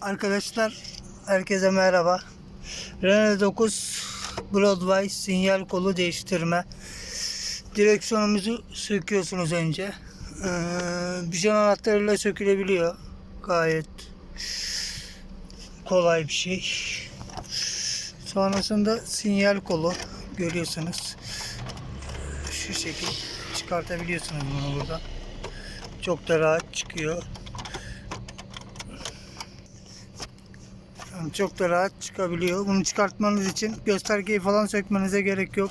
Arkadaşlar herkese merhaba. Renault 9 Broadway sinyal kolu değiştirme. Direksiyonumuzu söküyorsunuz önce. Ee, bijon anahtarıyla sökülebiliyor. Gayet kolay bir şey. Sonrasında sinyal kolu görüyorsunuz. Şu şekil çıkartabiliyorsunuz bunu buradan. Çok da rahat çıkıyor. Yani çok da rahat çıkabiliyor. Bunu çıkartmanız için göstergeyi falan sökmenize gerek yok.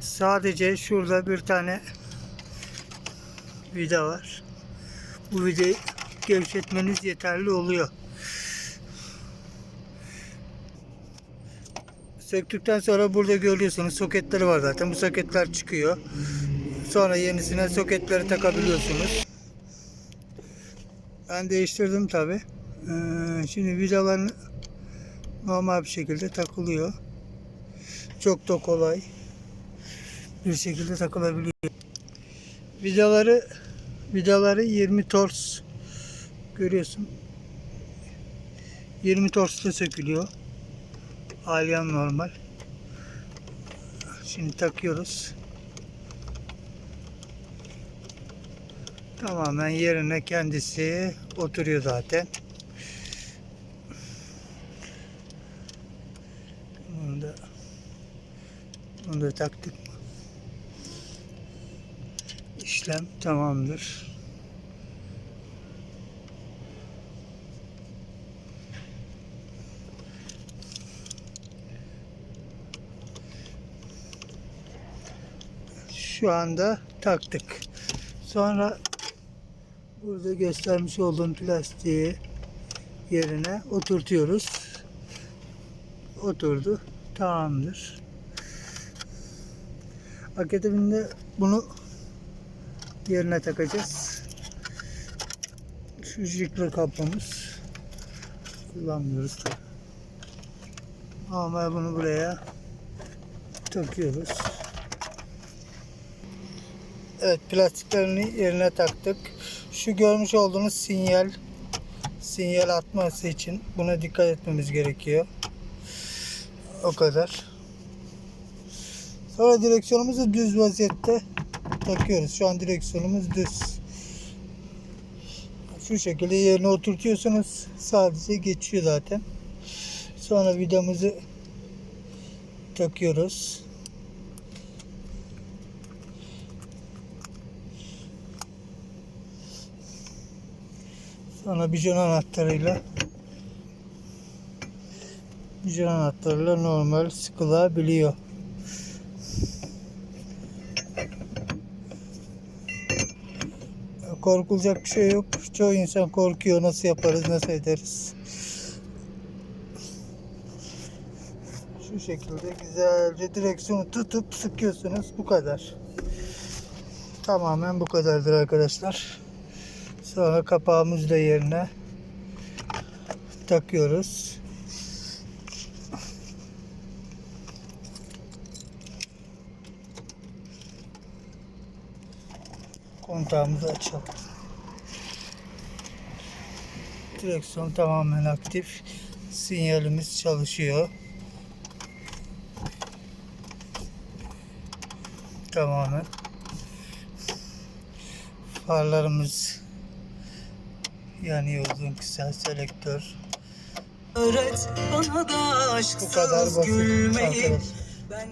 Sadece şurada bir tane vida var. Bu vidayı gevşetmeniz yeterli oluyor. Söktükten sonra burada görüyorsunuz soketleri var zaten. Bu soketler çıkıyor. Sonra yenisine soketleri takabiliyorsunuz. Ben değiştirdim tabi. Ee, şimdi vidaların normal bir şekilde takılıyor. Çok da kolay bir şekilde takılabiliyor. Vidaları vidaları 20 tors görüyorsun. 20 torsla sökülüyor. Alyan normal. Şimdi takıyoruz. Tamamen yerine kendisi oturuyor zaten. Bunu da, bunu da taktık? İşlem tamamdır. Şu anda taktık. Sonra burada göstermiş olduğum plastiği yerine oturtuyoruz. Oturdu. Tamamdır. Akademinde bunu yerine takacağız. Şu jikli kapımız kullanmıyoruz. Ama bunu buraya takıyoruz. Evet plastiklerini yerine taktık. Şu görmüş olduğunuz sinyal sinyal atması için buna dikkat etmemiz gerekiyor. O kadar. Sonra direksiyonumuzu düz vaziyette takıyoruz. Şu an direksiyonumuz düz. Şu şekilde yerine oturtuyorsunuz. Sadece geçiyor zaten. Sonra vidamızı takıyoruz. Sonra bijon anahtarıyla bijon anahtarıyla normal sıkılabiliyor. Korkulacak bir şey yok. Çoğu insan korkuyor. Nasıl yaparız, nasıl ederiz? Şu şekilde güzelce direksiyonu tutup sıkıyorsunuz. Bu kadar. Tamamen bu kadardır arkadaşlar. Sonra kapağımızı da yerine takıyoruz. Kontağımızı açalım. Direksiyon tamamen aktif. Sinyalimiz çalışıyor. Tamamen. Farlarımız yanıyor uzun kısa selektör. Öğret bana da Bu kadar aşksız basit gülmeyi arkadaşlar. Ben